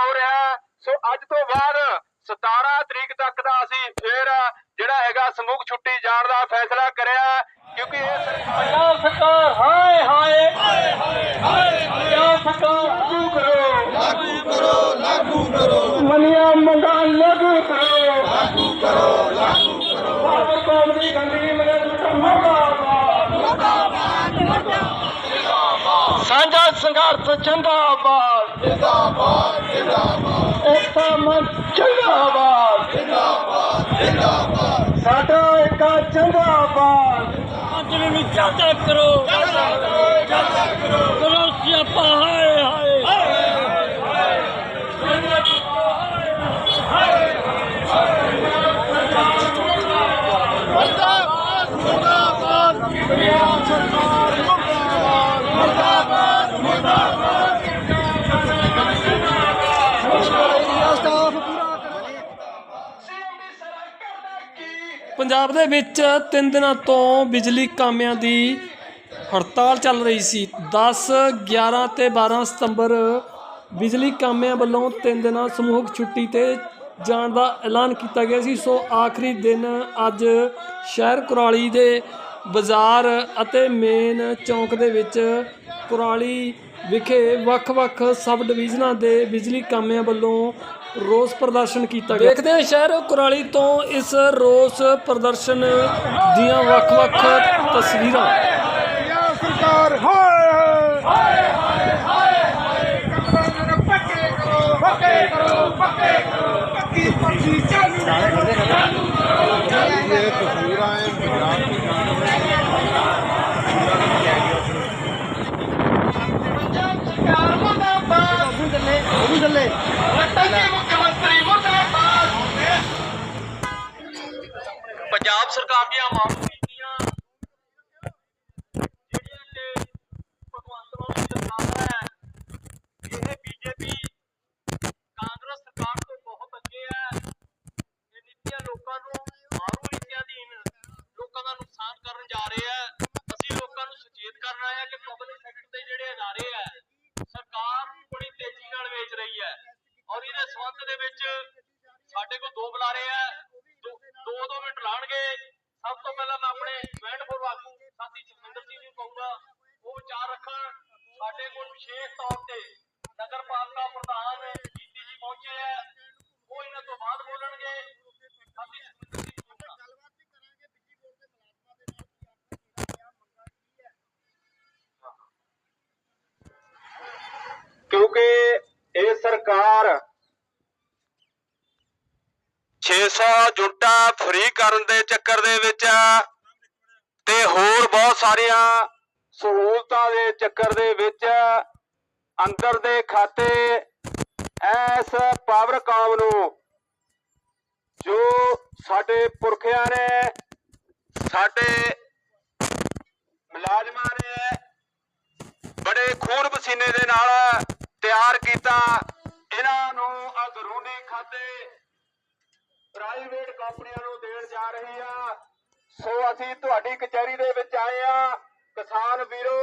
ਹੋ ਰਿਹਾ। ਸੋ ਅੱਜ ਤੋਂ ਬਾਅਦ 17 ਤਰੀਕ ਤੱਕ ਦਾ ਅਸੀਂ ਫੇਰ ਜਿਹੜਾ ਹੈਗਾ ਸਮੂਹ ਛੁੱਟੀ ਜਾਣ ਦਾ ਫੈਸਲਾ ਕਰਿਆ ਕਿਉਂਕਿ ਇਹ ਸਰਕਾਰ ਪੰਜਾਬ ਸਰਕਾਰ ਹਾਏ ਹਾਏ। ਹਾਏ ਹਾਏ ਪੰਜਾਬ ਸਰਕਾਰ ਲਾਗੂ ਕਰੋ। ਲਾਗੂ ਕਰੋ ਲਾਗੂ ਕਰੋ। ਮਨੀਆਂ ਮੰਗਾਂ ਲਾਗੂ ਕਰੋ। ਲਾਗੂ ਕਰੋ ਲਾਗੂ ਕਰੋ। ਬਾਬਰ ਕੌਮ ਦੀ ਗੰਦਗੀ ਮੇਰੇ ਦੁੱਖ ਮੁਰਦਾਬਾਦ। ਸਾਂਝਾ ਸੰਘਰਸ਼ ਜਿੰਦਾਬਾਦ। ਜਿੰਦਾਬਾਦ ਜਿੰਦਾਬਾਦ ਏਕਤਾ ਮੰਚ ਜਿੰਦਾਬਾਦ ਜਿੰਦਾਬਾਦ ਜਿੰਦਾਬਾਦ ਸਾਡਾ ਏਕਾ ਜਿੰਦਾਬਾਦ ਅੰਜਲੀ ਨੂੰ ਚਾਚਾ ਕਰੋ ਚਾਚਾ ਕਰੋ ਚਾਚਾ ਕਰੋ ਕਰੋ ਸਿਆਪਾ ਹਾਏ ਹਾਏ ਪੰਜਾਬ ਦੇ ਵਿੱਚ ਤਿੰਨ ਦਿਨਾਂ ਤੋਂ ਬਿਜਲੀ ਕਾਮਿਆਂ ਦੀ ਹੜਤਾਲ ਚੱਲ ਰਹੀ ਸੀ। 10 11 ਤੇ 12 ਸਤੰਬਰ ਬਿਜਲੀ ਕਾਮਿਆਂ ਵੱਲੋਂ ਤਿੰਨ ਦਿਨਾਂ ਸਮੂਹਕ ਛੁੱਟੀ ਤੇ ਜਾਣ ਦਾ ਐਲਾਨ ਕੀਤਾ ਗਿਆ ਸੀ। ਸੋ ਆਖਰੀ ਦਿਨ ਅੱਜ ਸ਼ਹਿਰ ਕੁਰਾਲੀ ਦੇ ਬਾਜ਼ਾਰ ਅਤੇ ਮੇਨ ਚੌਂਕ ਦੇ ਵਿੱਚ ਕੁਰਾਲੀ ਵਿਖੇ ਵੱਖ-ਵੱਖ ਸਬ ਡਿਵੀਜ਼ਨਾਂ ਦੇ ਬਿਜਲੀ ਕਾਮਿਆਂ ਵੱਲੋਂ ਰੋਸ ਪ੍ਰਦਰਸ਼ਨ ਕੀਤਾ ਗਿਆ। ਦੇਖਦੇ ਹਾਂ ਸ਼ਹਿਰ ਕੁਰਾਲੀ ਤੋਂ ਇਸ ਰੋਸ ਪ੍ਰਦਰਸ਼ਨ ਦੀਆਂ ਵੱਖ-ਵੱਖ ਤਸਵੀਰਾਂ। ਸਰਕਾਰ ਹਾਏ ਹਾਏ ਪੱਕੇ ਕਰੋ ਪੱਕੇ ਕਰੋ ਪੱਕੇ ਕਰੋ ਪੱਕੀ ਪੱਕੀ ਚਾਲੂ ਇਹ ਤਸਵੀਰਾਂ ਹੈ ਪੰਜਾਬ ਪੰਜਾਬ ਸਰਕਾਰ ਮੁਰਦਾਬਾਦ ਉਹ ਵੀ ਚੱਲੇ ਉਹ ਵੀ ਚੱਲੇ ਮੁੱਖ ਮੰਤਰੀ ਮੁਰਦਾਬਾਦ ਪੰਜਾਬ ਸਰਕਾਰ ਦੀਆਂ ਜੁੱਟਾ ਫ੍ਰੀ ਕਰਨ ਦੇ ਚੱਕਰ ਦੇ ਵਿੱਚ ਤੇ ਹੋਰ ਬਹੁਤ ਸਾਰੀਆਂ ਸਹੂਲਤਾਂ ਦੇ ਚੱਕਰ ਦੇ ਵਿੱਚ ਅੰਦਰ ਦੇ ਖਾਤੇ ਐਸ ਪਾਵਰਕਾਮ ਨੂੰ ਜੋ ਸਾਡੇ ਪੁਰਖਿਆਂ ਨੇ, ਸਾਡੇ ਮੁਲਾਜ਼ਮਾਂ ਨੇ ਬੜੇ ਖੂਨ ਪਸੀਨੇ ਦੇ ਨਾਲ ਤਿਆਰ ਕੀਤਾ, ਇਹਨਾਂ ਨੂੰ ਅੰਦਰੂਨੀ ਖਾਤੇ ਪ੍ਰਾਈਵੇਟ ਕੰਪਨੀਆਂ ਨੂੰ ਦੇਣ ਜਾ ਰਹੀ ਆ। ਸੋ ਅਸੀਂ ਤੁਹਾਡੀ ਕਚਹਿਰੀ ਦੇ ਵਿੱਚ ਆਏ ਆ। ਕਿਸਾਨ ਵੀਰੋ,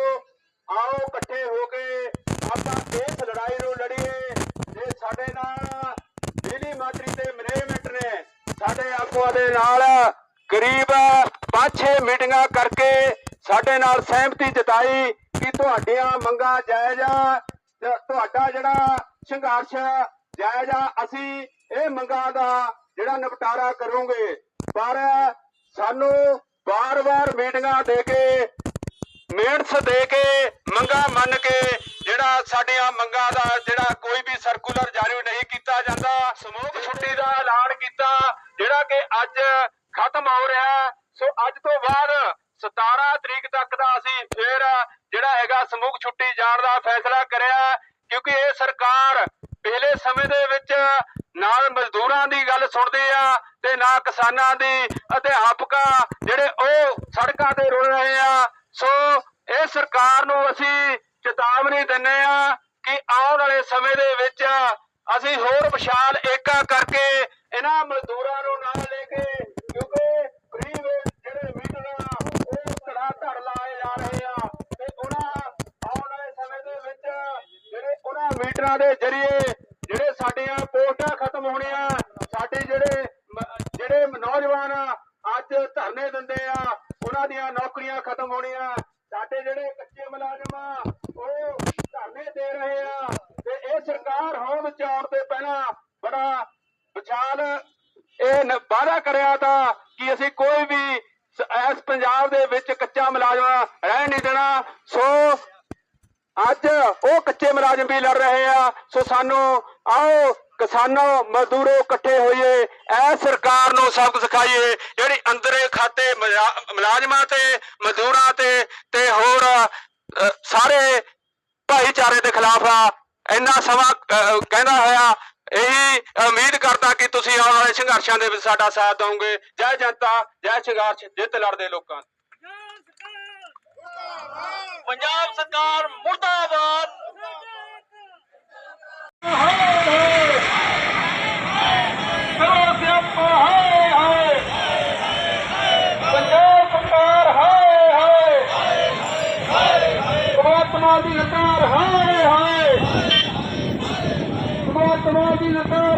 ਆਓ ਇਕੱਠੇ ਹੋ ਕੇ ਆਪਾਂ ਇਸ ਲੜਾਈ ਨੂੰ ਲੜੀਏ ਜੇ ਸਾਡੇ ਨਾਲ ਬਿਜਲੀ ਮੰਤਰੀ ਤੇ ਮੈਨੇਜਮੈਂਟ ਨੇ ਸਾਡੇ ਆਗੂਆਂ ਦੇ ਨਾਲ ਕਰੀਬ 5-6 ਮੀਟਿੰਗਾਂ ਕਰਕੇ ਸਾਡੇ ਨਾਲ ਸਹਿਮਤੀ ਜਤਾਈ ਕਿ ਤੁਹਾਡੀਆਂ ਮੰਗਾਂ ਜਾਇਜ਼ ਆ ਤੁਹਾਡਾ ਜਿਹੜਾ ਸੰਘਰਸ਼ ਜਾਇਜ਼ ਆ, ਅਸੀਂ ਇਹ ਮੰਗਾਂ ਦਾ ਜਿਹੜਾ ਨਿਪਟਾਰਾ ਕਰੂਗੇ, ਪਰ ਸਾਨੂੰ ਵਾਰ-ਵਾਰ ਮੀਟਿੰਗਾਂ ਦੇ ਕੇ, ਮਿਹਨਤ ਦੇ ਕੇ, ਮੰਗਾ ਮੰਨ ਕੇ, ਜਿਹੜਾ ਸਾਡੀਆਂ ਮੰਗਾਂ ਦਾ ਜਿਹੜਾ ਕੋਈ ਵੀ ਸਰਕੂਲਰ ਜਾਰੀ ਨਹੀਂ ਕੀਤਾ ਜਾਂਦਾ, ਸਮੂਹ ਛੁੱਟੀ ਦਾ ਐਲਾਨ ਕੀਤਾ, ਜਿਹੜਾ ਕਿ ਅੱਜ ਖਤਮ ਹੋ ਰਿਹਾ ਸੋ ਅੱਜ ਤੋਂ ਬਾਅਦ 17 ਤਰੀਕ ਤੱਕ ਦਾ ਅਸੀਂ ਫੇਰ ਜਿਹੜਾ ਹੈਗਾ ਸਮੂਹ ਛੁੱਟੀ ਜਾਣ ਦਾ ਫੈਸਲਾ ਕਰਿਆ, ਕਿਉਂਕਿ ਇਹ ਸਰਕਾਰ ਪਹਿਲੇ ਸਮੇਂ ਦੇ ਵਿੱਚ ਨਾਲ ਮਜ਼ਦੂਰਾਂ ਦੀ ਗੱਲ ਸੁਣਦੇ ਆ ਤੇ ਨਾ ਕਿਸਾਨਾਂ ਦੀ, ਅਧਿਆਪਕਾਂ ਜਿਹੜੇ ਉਹ ਸੜਕਾਂ ਤੇ ਰੁਲ ਰਹੇ ਆ। ਸੋ ਇਹ ਸਰਕਾਰ ਨੂੰ ਅਸੀਂ ਚੇਤਾਵਨੀ ਦਿੰਨੇ ਆ ਕਿ ਆਉਣ ਵਾਲੇ ਸਮੇਂ ਦੇ ਵਿੱਚ ਅਸੀਂ ਹੋਰ ਵਿਸ਼ਾਲ ਏਕਾ ਕਰਕੇ ਇਹਨਾਂ ਮਜ਼ਦੂਰਾਂ ਨੂੰ ਨਾਲ ਲੈ ਕੇ, ਕਿਉਂਕਿ ਫ੍ਰੀ ਜਿਹੜੇ ਮੀਟਰ ਆ ਉਹ ਧੜਾ ਧੜ ਲਾਏ ਜਾ ਰਹੇ ਆ। ਤੇ ਉਹਨਾਂ ਆਉਣ ਵਾਲੇ ਸਮੇਂ ਦੇ ਵਿੱਚ ਜਿਹੜੇ ਉਹਨਾਂ ਮੀਟਰਾਂ ਦੇ ਜ਼ਰੀਏ ਜਿਹੜੇ ਸਾਡੀਆਂ ਮੰਗਾਂ ਖਤਮ ਹੋਣੀਆਂ ਸਾਡੇ ਜਿਹੜੇ ਮ- ਜਿਹੜੇ ਨੌਜਵਾਨ ਅੱਜ ਧਰਨੇ ਦਿੰਦੇ ਆ ਉਹਨਾਂ ਦੀਆਂ ਨੌਕਰੀਆਂ ਖਤਮ ਹੋਣੀਆਂ ਸਾਡੇ ਜਿਹੜੇ ਕੱਚੇ ਮੁਲਾਜ਼ਮ ਆ ਉਹ ਧਰਨੇ ਦੇ ਰਹੇ ਆ ਤੇ ਇਹ ਸਰਕਾਰ ਹੋਂਦ ਚ ਆਉਣ ਤੇ ਪਹਿਲਾਂ ਬੜਾ ਵਿਚਾਲ ਇਹ ਨ- ਵਾਅਦਾ ਕਰਿਆ ਤਾਂ ਕਿ ਅਸੀਂ ਕੋਈ ਵੀ ਸ- ਇਸ ਪੰਜਾਬ ਦੇ ਵਿੱਚ ਕੱਚਾ ਮੁਲਾਜ਼ਮ ਰਹਿ ਸੋ ਅੱਜ ਉਹ ਕੱਚੇ ਮੁਲਾਜ਼ਮ ਵੀ ਲੜ ਰਹੇ ਆ। ਸੋ ਸਾਨੂੰ ਆਓ ਕਿਸਾਨੋ, ਮਜ਼ਦੂਰੋ ਇਕੱਠੇ ਹੋਈਏ। ਐ ਸਰਕਾਰ ਨੂੰ ਸਬਕ ਸਿਖਾਈਏ, ਜਿਹੜੀ ਅੰਦਰੇ ਖਾਤੇ ਮੁਲਾਜ਼ਮਾਂ ਤੇ, ਮਜ਼ਦੂਰਾਂ ਤੇ ਤੇ ਹੋਰ ਸਾਰੇ ਭਾਈਚਾਰੇ ਦੇ ਖਿਲਾਫ ਆ। ਇੰਨਾ ਸਮਾਂ ਕਹਿੰਦਾ ਹੋਇਆ, ਇਹੀ ਉਮੀਦ ਕਰਦਾ ਕਿ ਤੁਸੀਂ ਆਉਣ ਵਾਲੇ ਸੰਘਰਸ਼ਾਂ ਦੇ ਵਿੱਚ ਸਾਡਾ ਸਾਥ ਦਿਓਗੇ। ਜੈ ਜਨਤਾ, ਜੈ ਸੰਘਰਸ਼, ਜਿੱਤ ਲੜਦੇ ਲੋਕਾਂ ਪੰਜਾਬ ਸਰਕਾਰ ਮੁਰਦਾਬਾਦ। ਕਰੋ ਸਿਆਪਾ ਹਾਏ ਹਾਏ ਪੰਜਾਬ ਸਰਕਾਰ ਹਾਏ ਹਾਏ ਦੀ ਸਰਕਾਰ ਹਾਏ ਹਾਏ। ਭਗਵੰਤ ਦੀ ਸਰਕਾਰ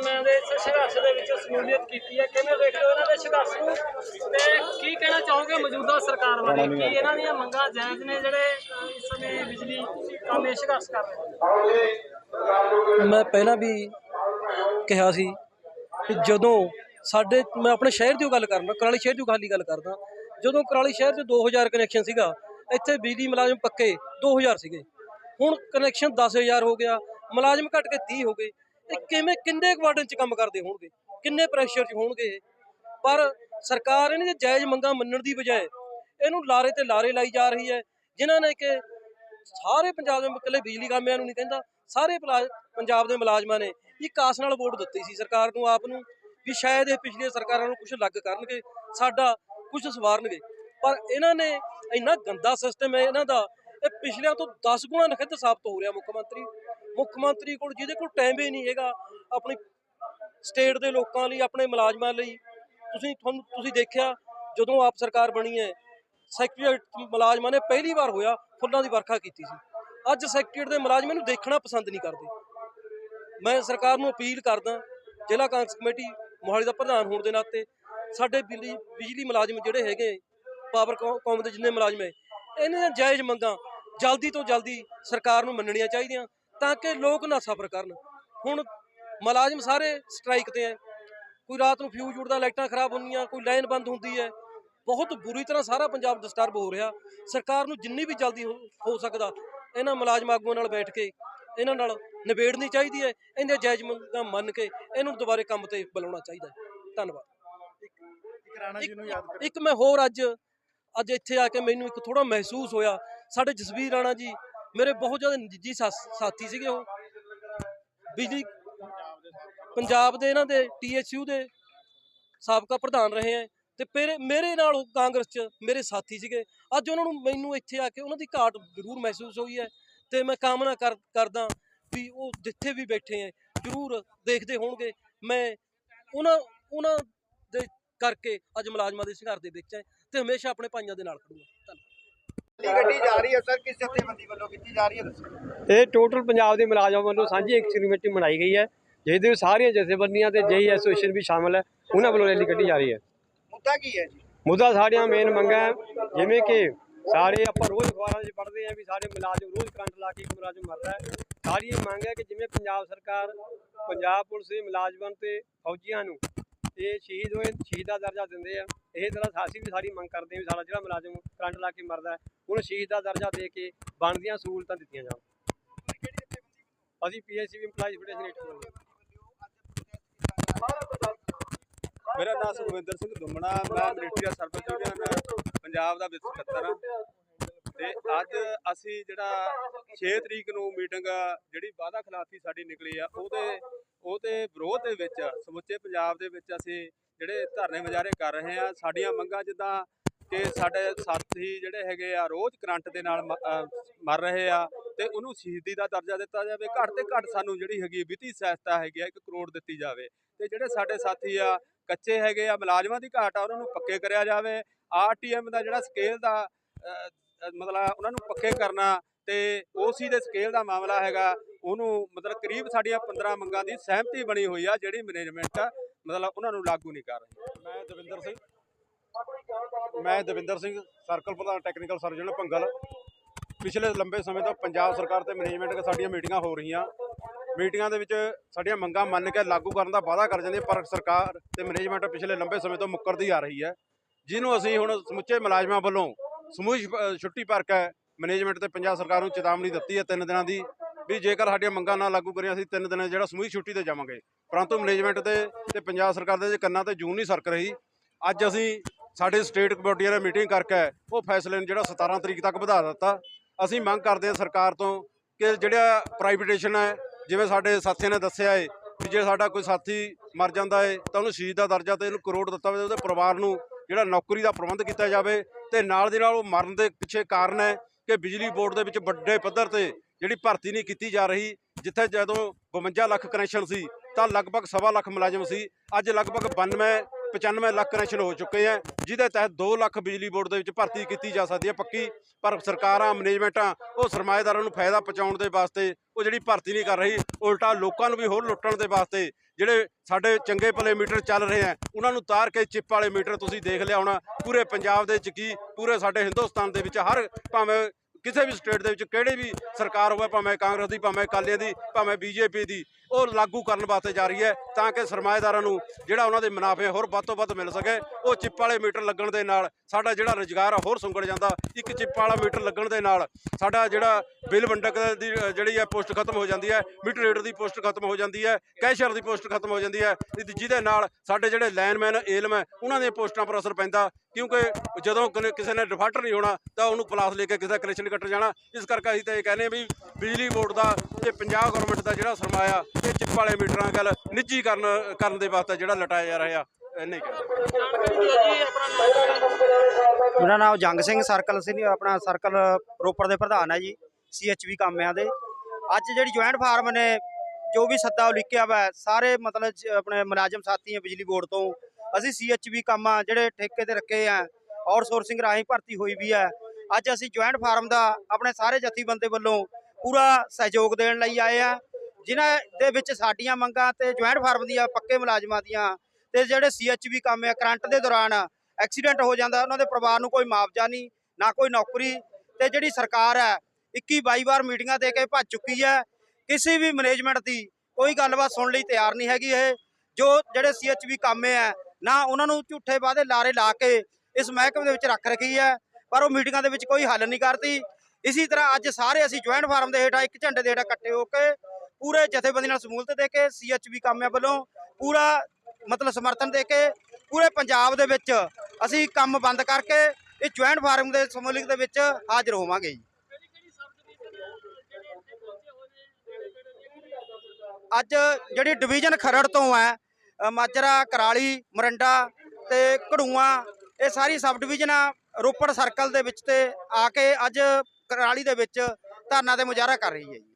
ਬਿਜਲੀ ਦੇ ਇਸ ਸੰਘਰਸ਼ ਦੇ ਵਿੱਚ ਸ਼ਮੂਲੀਅਤ ਕੀਤੀ ਹੈ। ਕਿਵੇਂ ਦੇਖਦੇ ਹੋ ਇਹਨਾਂ ਦੇ ਸੰਘਰਸ਼ ਨੂੰ? ਤੇ ਕੀ ਕਹਿਣਾ ਚਾਹੋਗੇ ਮੌਜੂਦਾ ਸਰਕਾਰ ਬਾਰੇ ਕੀ ਇਹਨਾਂ ਦੀਆਂ ਮੰਗਾਂ ਜਾਇਜ਼ ਨੇ ਜਿਹੜੇ ਇਸ ਸਮੇਂ ਬਿਜਲੀ ਕਾਮੇ ਸੰਘਰਸ਼ ਕਰ ਰਹੇ ਮੈਂ ਪਹਿਲਾਂ ਵੀ ਕਿਹਾ ਸੀ ਕਿ ਜਦੋਂ ਸਾਡੇ ਮੈਂ ਆਪਣੇ ਸ਼ਹਿਰ ਦੀ ਗੱਲ ਕਰਨਾ ਕਰਾਲੀ ਸ਼ਹਿਰ ਦੀ ਖਾਲੀ ਗੱਲ ਕਰਦਾ। ਜਦੋਂ ਕਰਾਲੀ ਸ਼ਹਿਰ 'ਚ 2000 ਕਨੈਕਸ਼ਨ ਸੀਗਾ, ਇੱਥੇ ਬਿਜਲੀ ਮੁਲਾਜ਼ਮ ਪੱਕੇ 2000 ਸੀਗੇ। ਹੁਣ ਕਨੈਕਸ਼ਨ 10000 ਹੋ ਗਿਆ, ਮੁਲਾਜ਼ਮ ਘਟ ਕੇ 30 ਹੋ ਗਏ। ਇਹ ਕਿਵੇਂ, ਕਿੰਨੇ ਕੁਆਟਰ 'ਚ ਕੰਮ ਕਰਦੇ ਹੋਣਗੇ? ਕਿੰਨੇ ਪ੍ਰੈਸ਼ਰ 'ਚ ਹੋਣਗੇ ਇਹ? ਪਰ ਸਰਕਾਰ ਇਹਨਾਂ ਦੀ ਜਾਇਜ਼ ਮੰਗਾਂ ਮੰਨਣ ਦੀ ਬਜਾਏ ਇਹਨੂੰ ਲਾਰੇ ਤੇ ਲਾਰੇ ਲਾਈ ਜਾ ਰਹੀ ਹੈ, ਜਿਨ੍ਹਾਂ ਨੇ ਕਿ ਸਾਰੇ ਪੰਜਾਬ ਦੇ ਇਕੱਲੇ ਬਿਜਲੀ ਕਾਮਿਆਂ ਨੂੰ ਨਹੀਂ ਕਹਿੰਦਾ, ਸਾਰੇ ਪਲਾ- ਪੰਜਾਬ ਦੇ ਮੁਲਾਜ਼ਮਾਂ ਨੇ ਇੱਕ ਆਸ ਨਾਲ ਵੋਟ ਦਿੱਤੀ ਸੀ ਸਰਕਾਰ ਨੂੰ, ਆਪ ਨੂੰ, ਵੀ ਸ਼ਾਇਦ ਇਹ ਪਿਛਲੀਆਂ ਸਰਕਾਰਾਂ ਨੂੰ ਕੁਝ ਲੱਗ ਕਰਨਗੇ, ਸਾਡਾ ਕੁਝ ਸਵਾਰਨਗੇ। ਪਰ ਇਹਨਾਂ ਨੇ ਇੰਨਾ ਗੰਦਾ ਸਿਸਟਮ ਹੈ, ਇਹਨਾਂ ਦਾ, ਇਹ ਪਿਛਲਿਆਂ ਤੋਂ 10 ਗੁਣਾ ਨਖਿੱਧ ਸਾਬਤ ਹੋ ਰਿਹਾ ਮੁੱਖ ਮੰਤਰੀ। ਮੁੱਖ ਮੰਤਰੀ ਕੋਲ ਜਿਹਦੇ ਕੋਲ ਟਾਈਮ ਹੀ ਨਹੀਂ ਹੈਗਾ, ਆਪਣੀ ਸਟੇਟ ਦੇ ਲੋਕਾਂ ਲਈ, ਆਪਣੇ ਮੁਲਾਜ਼ਮਾਂ ਲਈ। ਤੁਸੀਂ ਤੁਹਾਨੂੰ, ਤੁਸੀਂ ਦੇਖਿਆ, ਜਦੋਂ ਆਪ ਸਰਕਾਰ ਬਣੀ ਹੈ ਸੈਕਟਰੀਏਟ ਮੁਲਾਜ਼ਮਾਂ ਨੇ ਪਹਿਲੀ ਵਾਰ ਹੋਇਆ, ਫੁੱਲਾਂ ਦੀ ਵਰਖਾ ਕੀਤੀ ਸੀ। ਅੱਜ ਸੈਕਟਰੀਏਟ ਦੇ ਮੁਲਾਜ਼ਮਾਂ ਨੂੰ ਦੇਖਣਾ ਪਸੰਦ ਨਹੀਂ ਕਰਦੇ। ਮੈਂ ਸਰਕਾਰ ਨੂੰ ਅਪੀਲ ਕਰਦਾ, ਜ਼ਿਲ੍ਹਾ ਕਾਂਗਰਸ ਕਮੇਟੀ, ਮੋਹਾਲੀ ਦਾ ਪ੍ਰਧਾਨ ਹੋਣ ਦੇ ਨਾਤੇ, ਸਾਡੇ ਬਿਜਲੀ ਬਿਜਲੀ ਮੁਲਾਜ਼ਮ ਜਿਹੜੇ ਹੈਗੇ ਪਾਵਰ ਕੌ- ਕੌਮ ਦੇ ਜਿੰਨੇ ਮੁਲਾਜ਼ਮ ਹੈ, ਇਹਨਾਂ ਦੀਆਂ ਜਾਇਜ਼ ਮੰਗਾਂ ਜਲਦੀ ਤੋਂ ਜਲਦੀ ਸਰਕਾਰ ਨੂੰ ਮੰਨਣੀਆਂ ਚਾਹੀਦੀਆਂ। ਤਾਂ ਕਿ ਲੋਕ ਨਾ ਸਫਰ ਕਰਨ। ਹੁਣ ਮੁਲਾਜ਼ਮ ਸਾਰੇ ਸਟ੍ਰਾਈਕ ਤੇ ਹੈ। ਕੋਈ ਰਾਤ ਨੂੰ ਫਿਊਜ਼ ਉੱਡਦਾ ਲਾਈਟਾਂ ਖਰਾਬ ਹੁੰਦੀਆਂ ਕੋਈ ਲਾਈਨ ਬੰਦ ਹੁੰਦੀ ਹੈ। ਬਹੁਤ ਬੁਰੀ ਤਰ੍ਹਾਂ ਸਾਰਾ ਪੰਜਾਬ ਡਿਸਟਰਬ ਹੋ ਰਿਹਾ। ਸਰਕਾਰ ਨੂੰ ਜਿੰਨੀ ਵੀ ਜਲਦੀ ਹੋ ਸਕਦਾ ਇਹਨਾਂ ਮੁਲਾਜ਼ਮ ਆਗੂਆਂ ਨਾਲ ਬੈਠ ਕੇ ਇਹਨਾਂ ਨਾਲ ਨਿਬੇੜਨੀ ਚਾਹੀਦੀ ਹੈ। ਇਹਦੇ ਜਾਇਜ਼ ਮੰਗਾਂ ਮੰਨ ਕੇ ਇਹਨੂੰ ਦੁਬਾਰੇ ਕੰਮ ਤੇ ਬੁਲਾਉਣਾ ਚਾਹੀਦਾ ਹੈ। ਧੰਨਵਾਦ। ਇੱਕ ਮੈਂ ਹੋਰ ਅੱਜ ਅੱਜ ਇੱਥੇ ਆ ਕੇ ਮੈਨੂੰ ਇੱਕ ਥੋੜਾ ਮਹਿਸੂਸ ਹੋਇਆ। ਸਾਡੇ ਜਸਵੀਰ ਰਾਣਾ ਜੀ ਮੇਰੇ ਬਹੁਤ ਜ਼ਿਆਦਾ ਨਿੱਜੀ ਸਾ- ਸਾਥੀ ਸੀਗੇ ਉਹ। ਬਿਜਲੀ, ਪੰਜਾਬ ਦੇ ਇਹਨਾਂ ਦੇ ਟੀਐਚਯੂ ਦੇ ਸਾਬਕਾ ਪ੍ਰਧਾਨ ਰਹੇ ਹੈ ਤੇ ਫਿਰ ਮੇਰੇ ਨਾਲ ਉਹ ਕਾਂਗਰਸ 'ਚ ਮੇਰੇ ਸਾਥੀ ਸੀਗੇ। ਅੱਜ ਉਹਨਾਂ ਨੂੰ ਮੈਨੂੰ ਇੱਥੇ ਆ ਕੇ ਉਹਨਾਂ ਦੀ ਘਾਟ ਜ਼ਰੂਰ ਮਹਿਸੂਸ ਹੋਈ ਹੈ। ਤੇ ਮੈਂ ਕਾਮਨਾ ਕਰ, ਕਰਦਾ ਵੀ ਉਹ ਜਿੱਥੇ ਵੀ ਬੈਠੇ ਹੈ ਜ਼ਰੂਰ ਦੇਖਦੇ ਹੋਣਗੇ। ਮੈਂ ਉਹਨਾਂ ਉਹਨਾਂ ਦੇ ਕਰਕੇ ਅੱਜ ਮੁਲਾਜ਼ਮਾਂ ਦੇ ਸੰਘਰਸ਼ ਦੇ ਵਿੱਚ ਹੈ ਤੇ ਹਮੇਸ਼ਾ ਆਪਣੇ ਭਾਈਆਂ ਦੇ ਨਾਲ ਖੜੂਗਾ। ਧੰਨਵਾਦ। ਗੱਡੀ ਗੱਡੀ ਜਾ ਰਹੀ ਹੈ ਸਰ ਕਿਸ ਜਥੇਬੰਦੀ ਵੱਲੋਂ ਕੀਤੀ ਜਾ ਰਹੀ ਹੈ ਦੱਸੋ? ਇਹ ਟੋਟਲ ਪੰਜਾਬ ਦੇ ਮੁਲਾਜ਼ਮਾਂ ਵੱਲੋਂ ਸਾਂਝੀ ਐਕਸਪੈਰੀਮੈਂਟ ਮਨਾਈ ਗਈ ਹੈ ਜਿਹਦੇ ਵਿੱਚ ਸਾਰੀਆਂ ਜਥੇਬੰਦੀਆਂ ਤੇ ਜੇਈ ਐਸੋਸੀਏਸ਼ਨ ਵੀ ਸ਼ਾਮਲ ਹੈ ਉਹਨਾਂ ਵੱਲੋਂ ਰੈਲੀ ਕੱਢੀ ਜਾ ਰਹੀ ਹੈ। ਮੁੱਦਾ ਕੀ ਹੈ ਜੀ? ਮੁੱਦਾ ਸਾਡੀਆਂ ਮੇਨ ਮੰਗਾਂ ਜਿਵੇਂ ਕਿ ਸਾਰੇ ਆਪਾਂ ਰੋਜ਼ ਅਖਬਾਰਾਂ 'ਚ ਪੜ੍ਹਦੇ ਹਾਂ ਵੀ ਸਾਡੇ ਮੁਲਾਜ਼ਮ ਰੋਜ਼ ਕਰੰਟ ਲਾ ਕੇ ਇੱਕ ਮੁਲਾਜ਼ਮ ਮਰਦਾ ਹੈ। ਸਾਡੀ ਇਹ ਮੰਗ ਹੈ ਕਿ ਜਿਵੇਂ ਪੰਜਾਬ ਸਰਕਾਰ ਪੰਜਾਬ ਪੁਲਿਸ ਦੇ ਮੁਲਾਜ਼ਮਾਂ ਤੇ ਫੌਜੀਆਂ ਨੂੰ ਇਹ ਸ਼ਹੀਦ ਹੋਏ, ਸ਼ਹੀਦ ਦਾ ਦਰਜਾ ਦਿੰਦੇ ਆ। ਇਹ ਤਰ੍ਹਾਂ ਅਸੀਂ ਵੀ ਸਾਰੀ ਮੰਗ ਕਰਦੇ ਹਾਂ ਵੀ ਸਾਡਾ ਜਿਹੜਾ ਮੁਲਾਜ਼ਮ ਕਰੰਟ ਲਾ ਕੇ ਮਰਦਾ ਉਹਨੂੰ ਸ਼ਹੀਦ ਦਾ ਦਰਜਾ ਦੇ ਕੇ ਬਣਦੀਆਂ ਸਹੂਲਤਾਂ ਦਿੱਤੀਆਂ ਜਾਣ। ਅਸੀਂ ਪੀਐਸਸੀ ਇੰਪਲਾਈਜ਼ ਫੈਡਰੇਸ਼ਨ ਏਟ ਮੇਰਾ ਨਾਮ ਸੁਖਵਿੰਦਰ ਸਿੰਘ ਦੁੰਮਣਾ, ਮੈਂ ਮਿਲਟਰੀ ਸਰਵਿਸ ਯੂਨੀਅਨ ਪੰਜਾਬ ਦਾ ਵਿਸ ਸਕੱਤਰ ਹਾਂ। ਤੇ ਅੱਜ ਅਸੀਂ ਜਿਹੜਾ 6 ਤਰੀਕ ਨੂੰ ਮੀਟਿੰਗ ਜਿਹੜੀ ਵਾਅਦਾ ਖਿਲਾਫੀ ਸਾਡੀ ਨਿਕਲੀ ਆ, ਉਹਦੇ ਉਹਦੇ ਵਿਰੋਧ ਦੇ ਵਿੱਚ, ਸਮੁੱਚੇ ਪੰਜਾਬ ਦੇ ਵਿੱਚ ਅਸੀਂ ਜਿਹੜੇ ਧਰਨੇ ਮੁਜ਼ਾਹਰੇ ਕਰ ਰਹੇ ਆ, ਸਾਡੀਆਂ ਮੰਗਾਂ ਜਿੱਦਾਂ ਕਿ ਸਾਡੇ ਸਾਥੀ ਜਿਹੜੇ ਹੈਗੇ ਆ, ਰੋਜ਼ ਕਰੰਟ ਦੇ ਨਾਲ ਮ- ਮਰ ਰਹੇ ਆ ਤੇ ਉਹਨੂੰ ਸ਼ਹੀਦੀ ਦਾ ਦਰਜਾ ਦਿੱਤਾ ਜਾਵੇ, ਘੱਟ ਤੇ ਘੱਟ ਸਾਨੂੰ ਜਿਹੜੀ ਹੈਗੀ ਵਿੱਤੀ ਸਹਾਇਤਾ ਹੈਗੀ ਆ 1 ਕਰੋੜ ਦਿੱਤੀ ਜਾਵੇ। ਤੇ ਜਿਹੜੇ ਸਾਡੇ ਸਾਥੀ ਆ, ਕੱਚੇ ਹੈਗੇ ਆ, ਮੁਲਾਜ਼ਮਾਂ ਦੀ ਘਾਟ ਆ, ਉਹਨਾਂ ਨੂੰ ਪੱਕੇ ਕਰਿਆ ਜਾਵੇ। ਆਰਟੀਐਮ ਦਾ ਜਿਹੜਾ ਸਕੇਲ ਦਾ ਮਤਲਬ ਉਹਨਾਂ ਨੂੰ ਪੱਕੇ ਕਰਨਾ ਤੇ ਓਸੀ ਦੇ ਸਕੇਲ ਦਾ ਮਾਮਲਾ ਹੈਗਾ, ਉਹਨੂੰ ਮਤਲਬ ਕਰੀਬ ਸਾਡੀਆਂ 15 ਮੰਗਾਂ ਦੀ ਸਹਿਮਤੀ ਬਣੀ ਹੋਈ ਆ, ਜਿਹੜੀ ਮੈਨੇਜਮੈਂਟ ਮਤਲਬ ਉਹਨਾਂ ਨੂੰ ਲਾਗੂ ਨਹੀਂ ਕਰ ਰਹੀ। ਮੈਂ ਦਵਿੰਦਰ ਸਿੰਘ। ਮੈਂ ਦਵਿੰਦਰ ਸਿੰਘ ਸਰਕਲ ਪ੍ਰਧਾਨ ਟੈਕਨੀਕਲ ਸਰਜਨ ਭੰਗਲ। ਪਿਛਲੇ ਲੰਬੇ ਸਮੇਂ ਤੋਂ ਪੰਜਾਬ ਸਰਕਾਰ ਤੇ ਮੈਨੇਜਮੈਂਟ ਨਾਲ ਸਾਡੀਆਂ ਮੀਟਿੰਗਾਂ ਹੋ ਰਹੀਆਂ। ਮੀਟਿੰਗਾਂ ਦੇ ਵਿੱਚ ਸਾਡੀਆਂ ਮੰਗਾਂ ਮੰਨ ਕੇ ਲਾਗੂ ਕਰਨ ਦਾ ਵਾਅਦਾ ਕਰ ਜਾਂਦੀ ਪਰ ਸਰਕਾਰ ਤੇ ਮੈਨੇਜਮੈਂਟ ਪਿਛਲੇ ਲੰਬੇ ਸਮੇਂ ਤੋਂ ਮੁੱਕਰਦੀ ਆ ਰਹੀ ਹੈ। ਜਿਹਨੂੰ ਅਸੀਂ ਹੁਣ ਸਮੁੱਚੇ ਮੁਲਾਜ਼ਮਾਂ ਵੱਲੋਂ ਸਮੂਹ ਛੁੱਟੀ ਭਰ ਕੇ ਮੈਨੇਜਮੈਂਟ ਤੇ ਪੰਜਾਬ ਸਰਕਾਰ ਨੂੰ ਚੇਤਾਵਨੀ ਦਿੱਤੀ ਹੈ ਤਿੰਨ ਦਿਨਾਂ ਦੀ ਵੀ ਜੇਕਰ ਸਾਡੀਆਂ ਮੰਗਾਂ ਨਾ ਲਾਗੂ ਕਰੀਆਂ ਅਸੀਂ ਤਿੰਨ ਦਿਨਾਂ 'ਚ ਜਿਹੜਾ ਸਮੂਹ ਛੁੱਟੀ ਤੇ ਜਾਵਾਂਗੇ। ਪਰੰਤੂ ਮੈਨੇਜਮੈਂਟ ਤੇ ਤੇ ਪੰਜਾਬ ਸਰਕਾਰ ਦੇ ਕੰਨਾਂ ਤੇ ਜੂਨ ਨਹੀਂ ਸਰਕ ਰਹੀ, ਅੱਜ ਅਸੀਂ ਸਾਡੇ ਸਟੇਟ ਕਮੇਟੀ ਨਾਲ ਮੀਟਿੰਗ ਕਰਕੇ ਉਹ ਫੈਸਲੇ ਨੂੰ ਜਿਹੜਾ 17 ਤਰੀਕ ਤੱਕ ਵਧਾ ਦਿੱਤਾ। ਅਸੀਂ ਮੰਗ ਕਰਦੇ ਹਾਂ ਸਰਕਾਰ ਤੋਂ ਕਿ ਜਿਹੜਾ ਪ੍ਰਾਈਵੇਟੇਸ਼ਨ ਹੈ, ਜਿਵੇਂ ਸਾਡੇ ਸਾਥੀਆਂ ਨੇ ਦੱਸਿਆ ਹੈ ਵੀ ਜੇ ਸਾਡਾ ਕੋਈ ਸਾਥੀ ਮਰ ਜਾਂਦਾ ਹੈ ਤਾਂ ਉਹਨੂੰ ਸ਼ਹੀਦ ਦਾ ਦਰਜਾ ਤੇ ਇਹਨੂੰ ਕਰੋੜ ਦਿੱਤਾ ਜਾਵੇ, ਉਹਦੇ ਪਰਿਵਾਰ ਨੂੰ ਜਿਹੜਾ ਨੌਕਰੀ ਦਾ ਪ੍ਰਬੰਧ ਕੀਤਾ ਜਾਵੇ ਤੇ ਨਾਲ ਦੀ ਨਾਲ ਉਹ ਮਰਨ ਦੇ ਪਿੱਛੇ ਕਾਰਨ ਹੈ ਕਿ ਬਿਜਲੀ ਬੋਰਡ ਦੇ ਵਿੱਚ ਵੱਡੇ ਪੱਧਰ ਤੇ ਜਿਹੜੀ ਭਰਤੀ ਨਹੀਂ ਕੀਤੀ ਜਾ ਰਹੀ, ਜਿੱਥੇ ਜਦੋਂ 52 ਲੱਖ ਕਨੈਕਸ਼ਨ ਸੀ, ਤਾਂ ਲਗਭਗ ਸਵਾ ਲੱਖ ਮੁਲਾਜ਼ਮ ਸੀ। ਅੱਜ ਲਗਭਗ 92 95 ਲੱਖ ਕਨੈਕਸ਼ਨ ਹੋ ਚੁੱਕੇ ਹੈ, ਜਿਹਦੇ ਤਹਿਤ 2 ਲੱਖ ਬਿਜਲੀ ਬੋਰਡ ਦੇ ਵਿੱਚ ਭਰਤੀ ਕੀਤੀ ਜਾ ਸਕਦੀ ਹੈ ਪੱਕੀ। ਪਰ ਸਰਕਾਰਾਂ ਮੈਨੇਜਮੈਂਟਾਂ ਉਹ ਸਰਮਾਏਦਾਰਾਂ ਨੂੰ ਫਾਇਦਾ ਪਹੁੰਚਾਉਣ ਦੇ ਵਾਸਤੇ ਉਹ ਜਿਹੜੀ ਭਰਤੀ ਨਹੀਂ ਕਰ ਰਹੀ, ਉਲਟਾ ਲੋਕਾਂ ਨੂੰ ਵੀ ਹੋਰ ਲੁੱਟਣ ਦੇ ਵਾਸਤੇ ਜਿਹੜੇ ਸਾਡੇ ਚੰਗੇ ਭਲੇ ਮੀਟਰ ਚੱਲ ਰਹੇ ਆ, ਉਹਨਾਂ ਨੂੰ ਤਾਰ ਕੇ ਚਿੱਪ ਵਾਲੇ ਮੀਟਰ ਤੁਸੀਂ ਦੇਖ ਲਿਆ ਹੋਣਾ, ਪੂਰੇ ਪੰਜਾਬ ਦੇ ਵਿੱਚ ਕੀ, ਪੂਰੇ ਸਾਡੇ ਹਿੰਦੁਸਤਾਨ ਦੇ ਵਿੱਚ ਹਰ ਭਾਵੇਂ ਕਿਸੇ ਵੀ ਸਟੇਟ ਦੇ ਵਿੱਚ ਕਿਹੜੀ ਵੀ ਸਰਕਾਰ ਹੋਵੇ, ਭਾਵੇਂ ਕਾਂਗਰਸ ਦੀ, ਭਾਵੇਂ ਅਕਾਲੀਆਂ ਦੀ, ਭਾਵੇਂ ਬੀਜੇਪੀ ਦੀ ਉਹ ਲਾਗੂ ਕਰਨ ਵਾਸਤੇ ਜਾ ਰਹੀ ਹੈ ਤਾਂ ਕਿ ਸਰਮਾਏਦਾਰਾਂ ਨੂੰ ਜਿਹੜਾ ਉਹਨਾਂ ਦੇ ਮੁਨਾਫੇ ਹੋਰ ਵੱਧ ਤੋਂ ਵੱਧ ਮਿਲ ਸਕੇ। ਉਹ ਚਿੱਪ ਵਾਲੇ ਮੀਟਰ ਲੱਗਣ ਦੇ ਨਾਲ ਸਾਡਾ ਜਿਹੜਾ ਰੁਜ਼ਗਾਰ ਆ ਹੋਰ ਸੁੰਗੜ ਜਾਂਦਾ। ਇੱਕ ਚਿੱਪ ਵਾਲਾ ਮੀਟਰ ਲੱਗਣ ਦੇ ਨਾਲ ਸਾਡਾ ਜਿਹੜਾ ਬਿੱਲ ਵੰਡਕ ਦੀ ਜਿਹੜੀ ਹੈ ਪੋਸਟ ਖਤਮ ਹੋ ਜਾਂਦੀ ਹੈ। ਮੀਟਰ ਰੀਡਰ ਦੀ ਪੋਸਟ ਖਤਮ ਹੋ ਜਾਂਦੀ ਹੈ। ਕੈਸ਼ਰ ਦੀ ਪੋਸਟ ਖਤਮ ਹੋ ਜਾਂਦੀ ਹੈ। ਜਿਹਦੇ ਨਾਲ ਸਾਡੇ ਜਿਹੜੇ ਲਾਈਨਮੈਨ ਏਲਮ ਹੈ, ਉਹਨਾਂ ਦੀਆਂ ਪੋਸਟਾਂ ਪਰ ਅਸਰ ਪੈਂਦਾ। ਕਿਉਂਕਿ ਜਦੋਂ ਕਨੇ- ਕਿਸੇ ਨੇ ਡਿਫਾਲਟਰ ਨਹੀਂ ਹੋਣਾ ਤਾਂ ਉਹਨੂੰ ਪਲਾਸ ਲੈ ਕੇ ਕਿਸੇ ਦਾ ਕਨੈਕਸ਼ਨ ਕੱਟ ਜਾਣਾ। ਇਸ ਕਰਕੇ ਅਸੀਂ ਤਾਂ ਇਹ ਕਹਿੰਦੇ ਹਾਂ ਵੀ ਬਿਜਲੀ ਬੋਰਡ ਦਾ ਤੇ ਪੰਜਾਬ ਗਵਰਨਮੈਂਟ ਦਾ ਜਿਹੜਾ ਸਰਮਾਇਆ ਇਹ ਚਿੱਪ ਵਾਲੇ ਮੀਟਰਾਂ ਗੱਲ ਨਿੱਜੀ ਕਰਨ ਕਰਨ ਦੇ ਵਾਸਤੇ ਜਿਹੜਾ ਲਟਾਇਆ ਜਾ ਰਿਹਾ ਨਹੀਂ ਕਹਿੰਦੇ ਮੇਰਾ ਨਾਮ ਜੰਗ ਸਿੰਘ ਸਰਕਲ ਸੀ, ਆਪਣਾ ਸਰਕਲ ਰੋਪੜ ਦੇ ਪ੍ਰਧਾਨ ਹੈ ਜੀ ਸੀਐਚਵੀ ਕਾਮਿਆਂ ਦੇ। ਅੱਜ ਜਿਹੜੀ ਜੁਆਇੰਟ ਫਾਰਮ ਨੇ, ਜੋ ਵੀ ਸੱਦਾ ਉਲੀਕਿਆ ਵਾ, ਸਾਰੇ ਮਤਲਬ ਆਪਣੇ ਮੁਲਾਜ਼ਮ ਸਾਥੀ ਹੈ ਬਿਜਲੀ ਬੋਰਡ ਤੋਂ, ਅਸੀਂ ਸੀਐਚਵੀ ਕਾਮਾਂ ਜਿਹੜੇ ਠੇਕੇ ਤੇ ਰੱਖੇ ਆ ਆਊਟਸੋਰਸਿੰਗ ਰਾਹੀਂ ਭਰਤੀ ਹੋਈ ਵੀ ਹੈ ਅੱਜ ਅਸੀਂ ਜੁਆਇੰਟ ਫਾਰਮ ਦਾ, ਆਪਣੇ ਸਾਰੇ ਜਥੇਬੰਦੇ ਵੱਲੋਂ ਪੂਰਾ ਸਹਿਯੋਗ ਦੇਣ ਲਈ ਆਏ ਆ। ਜਿਨ੍ਹਾਂ ਦੇ ਵਿੱਚ ਸਾਡੀਆਂ ਮੰਗਾਂ ਤੇ ਜੁਆਇੰਟ ਫਾਰਮ ਦੀਆਂ, ਪੱਕੇ ਮੁਲਾਜ਼ਮਾਂ ਦੀਆਂ ਤੇ ਜਿਹੜੇ ਸੀਐਚਵੀ ਕੰਮ ਆ, ਕਰੰਟ ਦੇ ਦੌਰਾਨ ਐਕਸੀਡੈਂਟ ਹੋ ਜਾਂਦਾ, ਉਹਨਾਂ ਦੇ ਪਰਿਵਾਰ ਨੂੰ ਕੋਈ ਮੁਆਵਜ਼ਾ ਨਹੀਂ, ਨਾ ਕੋਈ ਨੌਕਰੀ ਤੇ ਜਿਹੜੀ ਸਰਕਾਰ ਹੈ 21 22 ਵਾਰ ਮੀਟਿੰਗਾਂ ਦੇ ਕੇ ਭੱਜ ਚੁੱਕੀ ਹੈ। ਕਿਸੇ ਵੀ ਮੈਨੇਜਮੈਂਟ ਦੀ ਕੋਈ ਗੱਲਬਾਤ ਸੁਣਨ ਲਈ ਤਿਆਰ ਨਹੀਂ ਹੈਗੀ ਇਹ। ਜੋ ਜਿਹੜੇ ਸੀਐਚਵੀ ਕਾਮੇ ਹੈ ਨਾ ਉਹਨਾਂ ਨੂੰ ਝੂਠੇ ਵਾਅਦੇ ਲਾਰੇ ਲਾ ਕੇ ਇਸ ਮਹਿਕਮੇ ਦੇ ਵਿੱਚ ਰੱਖ ਰੱਖੀ ਹੈ, ਪਰ ਉਹ ਮੀਟਿੰਗਾਂ ਦੇ ਵਿੱਚ ਕੋਈ ਹੱਲ ਨਹੀਂ ਕਰਦੀ। ਇਸੇ ਤਰ੍ਹਾਂ ਅੱਜ ਸਾਰੇ ਅਸੀਂ ਜੁਆਇੰਟ ਫਾਰਮ ਦੇ ਹੇਠਾਂ ਇੱਕ ਝੰਡੇ ਦੇ ਹੇਠਾਂ ਇਕੱਠੇ ਹੋ ਕੇ ਪੂਰੇ ਜਥੇਬੰਦੀ ਨਾਲ ਸਮੂਲਤ ਦੇ ਕੇ ਸੀਐਚਵੀ ਕਾਮਿਆਂ ਵੱਲੋਂ ਪੂਰਾ ਮਤਲਬ ਸਮਰਥਨ ਦੇ ਕੇ ਪੂਰੇ ਪੰਜਾਬ ਦੇ ਵਿੱਚ ਅਸੀਂ ਕੰਮ ਬੰਦ ਕਰਕੇ ਇਹ ਜੁਆਇੰਟ ਫਾਰਮ ਦੇ ਸਮੂਲਿਕ ਦੇ ਵਿੱਚ ਹਾਜ਼ਰ ਹੋਵਾਂਗੇ ਜੀ। ਅੱਜ ਜਿਹੜੀ ਡਿਵੀਜ਼ਨ ਖਰੜ ਤੋਂ ਹੈ ਮਾਜਰਾ, ਕਰਾਲੀ, ਮਰੰਡਾ ਤੇ ਘੜੂਆਂ, ਇਹ ਸਾਰੀ ਸਬ ਡਿਵੀਜ਼ਨਾਂ ਰੋਪੜ ਸਰਕਲ ਦੇ ਵਿੱਚ ਤੇ ਆ ਕੇ ਅੱਜ ਕਰਾਲੀ ਦੇ ਵਿੱਚ ਧਰਨਾ ਤੇ ਮੁਜ਼ਾਹਰਾ ਕਰ ਰਹੀ ਹੈ ਜੀ।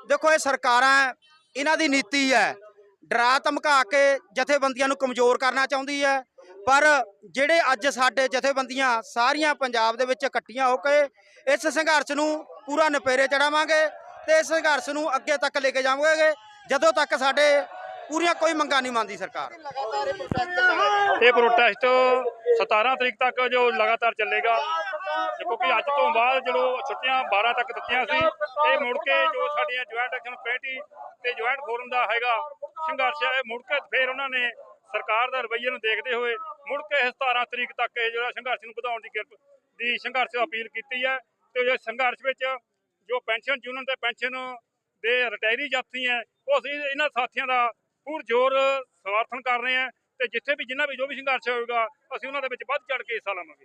ਦੀ ਦੇਖੋ ਇਹ ਸਰਕਾਰਾਂ ਇਹਨਾਂ ਦੀ ਨੀਤੀ ਹੈ। ਡਰਾ ਧਮਕਾ ਕੇ ਜਥੇਬੰਦੀਆਂ ਨੂੰ ਕਮਜ਼ੋਰ ਕਰਨਾ ਚਾਹੁੰਦੀ ਹੈ। ਪਰ ਜਿਹੜੇ ਅੱਜ ਸਾਡੇ ਜਥੇਬੰਦੀਆਂ ਸਾਰੀਆਂ ਪੰਜਾਬ ਦੇ ਵਿੱਚ ਇਕੱਠੀਆਂ ਹੋ ਕੇ ਇਸ ਸੰਘਰਸ਼ ਨੂੰ ਪੂਰਾ ਨਪੇਰੇ ਚੜਾਵਾਂਗੇ ਤੇ ਇਸ ਸੰਘਰਸ਼ ਨੂੰ ਅੱਗੇ ਤੱਕ ਲੈ ਕੇ ਜਾਵਾਂਗੇ। ਜਦੋਂ ਤੱਕ ਸਾਡੇ ਪੂਰੀਆਂ ਕੋਈ ਮੰਗਾਂ ਨਹੀਂ ਮੰਨਦੀ ਸਰਕਾਰ। ਇਹ ਪ੍ਰੋਟੈਸਟ 17 ਤਰੀਕ ਤੱਕ ਜੋ ਲਗਾਤਾਰ ਚੱਲੇਗਾ। ਕਿਉਂਕਿ ਅੱਜ ਤੋਂ ਬਾਅਦ ਜਦੋਂ ਛੁੱਟੀਆਂ 12 ਤੱਕ ਦਿੱਤੀਆਂ ਸੀ, ਇਹ ਮੁੜ ਕੇ ਜੋ ਸਾਡੀਆਂ ਜੁਆਇੰਟ ਐਕਸ਼ਨ ਕਮੇਟੀ ਤੇ ਜੁਆਇੰਟ ਫੋਰਮ ਦਾ ਹੈਗਾ ਸੰਘਰਸ਼ ਇਹ ਮੁੜ ਕੇ ਫਿਰ ਉਹਨਾਂ ਨੇ ਸਰਕਾਰ ਦਾ ਰਵੱਈਏ ਨੂੰ ਦੇਖਦੇ ਹੋਏ ਮੁੜ ਕੇ ਇਹ 17 ਤਰੀਕ ਤੱਕ ਇਹ ਜਿਹੜਾ ਸੰਘਰਸ਼ ਨੂੰ ਵਧਾਉਣ ਦੀ ਕਿਰਪ, ਦੀ ਸੰਘਰਸ਼ ਅਪੀਲ ਕੀਤੀ ਹੈ ਤੇ ਇਹ ਸੰਘਰਸ਼ ਵਿੱਚ ਜੋ ਪੈਨਸ਼ਨ ਯੂਨੀਅਨ ਤੇ ਪੈਨਸ਼ਨ ਦੇ ਰਿਟਾਇਰੀ ਜਾਤੀ ਹੈ, ਉਹ ਅਸੀਂ ਇਹਨਾਂ ਸਾਥੀਆਂ ਦਾ ਪੂਰ ਜ਼ੋਰ ਸਮਰਥਨ ਕਰ ਰਹੇ ਹਾਂ ਤੇ ਜਿੱਥੇ ਵੀ ਜਿੰਨਾ ਵੀ ਜੋ ਵੀ ਸੰਘਰਸ਼ ਹੋਏਗਾ, ਅਸੀਂ ਉਹਨਾਂ ਦੇ ਵਿੱਚ ਵੱਧ ਚੜ ਕੇ ਹਿੱਸਾ ਲਵਾਂਗੇ।